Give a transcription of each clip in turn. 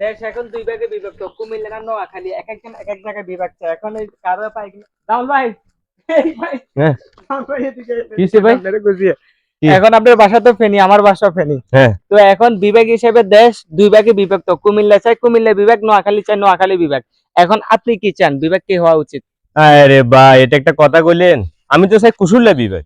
দেশ এখন দুই ভাগে বিভক্ত। কুমিল্লা নোয়াখালী এক একজন এক এক জায়গায় বিভক্ত। এখন ওই কারও পাই রাহুল ভাই! এই হ্যাঁ। এখন আপনার বাসা তো ফেনি আমার বাসা ফেনি। হ্যাঁ। তো এখন বিভাগ হিসেবে দেশ দুই ভাগে বিভক্ত। কুমিল্লা চাই কুমিল্লা বিভাগ নোয়াখালী চাই নোয়াখালী বিভাগ। এখন আপনি কি চান? বিভাগ কি হওয়া উচিত? আরে ভাই এটা একটা কথা কইলেন। আমি তো চাই কুশুল্লা বিভাগ।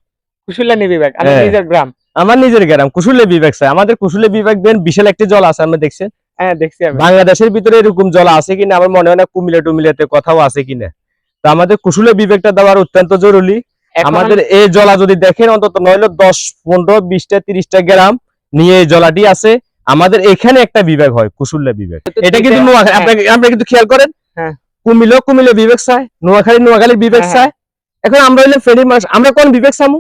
কুশুল্লানি বিভাগ আমার হ্যাঁ। নিজের গ্রাম। আমার নিজের গ্রাম কুশুল্লা বিভাগ চাই। আমাদের কুশুল্লা বিভাগ দেন বিশাল একটি জল আছে আমরা দেখছেন। হ্যাঁ দেখছি আমি। বাংলাদেশের ভিতরে এরকম জল আছে কিনা? আমার মনে হয় না কুমিল্লা টুমিল্লাতে কোথাও আছে কিনা। তো আমাদের কুশুল্লা বিবেকটা দেওয়ার অত্যন্ত জরুরি। আমাদের এই জলা যদি দেখেন অন্তত নইলে দশ পনেরো বিশটা তিরিশটা গ্রাম নিয়ে এই জলাটি আছে। আমাদের এখানে একটা বিভাগ হয় কুশুল্লা বিভাগ তো এটা কিন্তু হ্যাঁ। আপনি কিন্তু খেয়াল করেন হ্যাঁ। কুমিল্লা কুমিল্লা বিভাগ চায় নোয়াখালী নোয়াখালী বিভাগ হ্যাঁ, চায়। এখন আমরা হইলাম ফেনীর মানুষ আমরা কোন বিভাগ চামু?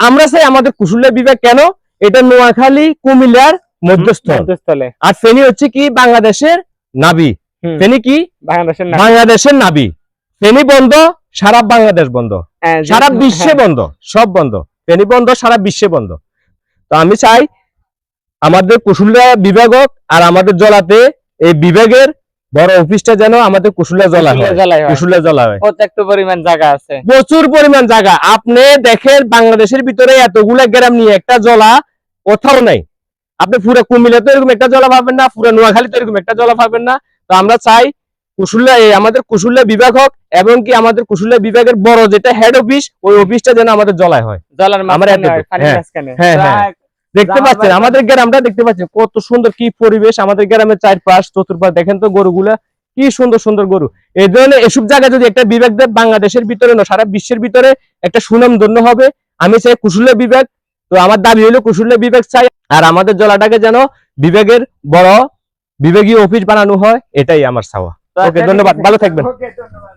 আমরা চাই আমাদের কুশুল্লা বিভাগ কেন? এটা নোয়াখালী কুমিল্লার মধ্যস্থল। আর ফেনী হচ্ছে কি বাংলাদেশের নাবি। ফেনী কি? বাংলাদেশের বাংলাদেশের নাবি। ফেনী বন্ধ সারা বাংলাদেশ বন্ধ। হ্যাঁ, সারা বিশ্বে হ্যাঁ, বন্ধ সব বন্ধ। ফেনী বন্ধ সারা বিশ্বে বন্ধ। তো আমি চাই আমাদের কুশুল্লা বিভাগক আর আমাদের জলাতে এই বিভাগের বড় অফিসটা যেন আমাদের কুশুল্লা জলা হয়। কুশুল্লা জলা হয়। পর্যাপ্ত পরিমাণ জায়গা আছে। প্রচুর পরিমাণ জায়গা। আপনি দেখেন বাংলাদেশের ভিতরে এতগুলা গ্রাম নিয়ে একটা জলা কোথাও নাই। আপনি পুরো কুমিল্লা তো এরকম একটা জলা পাবেন না পুরো নোয়াখালী তো এরকম একটা জলা পাবেন না। তো আমরা চাই কুশুল্লা এই আমাদের কুশুল্লা বিভাগ হোক এবং কি আমাদের কুশুল্লা বিভাগের বড় যেটা হেড অফিস ওই অফিসটা যেন আমাদের জলায় হয়। হয়, হ্যাঁ। হ্যাঁ, দেখতে পাচ্ছেন আমাদের গ্রামটা দেখতে পাচ্ছেন কত সুন্দর কি পরিবেশ আমাদের গ্রামের চারপাশ চতুর্পাশ। দেখেন তো গরুগুলা কি সুন্দর সুন্দর গরু। এই ধরনের এসব জায়গায় যদি একটা বিভাগ দেয় বাংলাদেশের ভিতরে না সারা বিশ্বের ভিতরে একটা সুনাম ধন্য হবে। আমি চাই কুশুল্লা বিভাগ তো আমার দাবি হলো কুশুল্লা বিবেক চাই আর আমাদের জলাটাকে যেন বিবেকের বড় বিবেকীয় অফিস বানানো হয় এটাই আমার চাওয়া। ওকে ধন্যবাদ ভালো থাকবেন। ধন্যবাদ।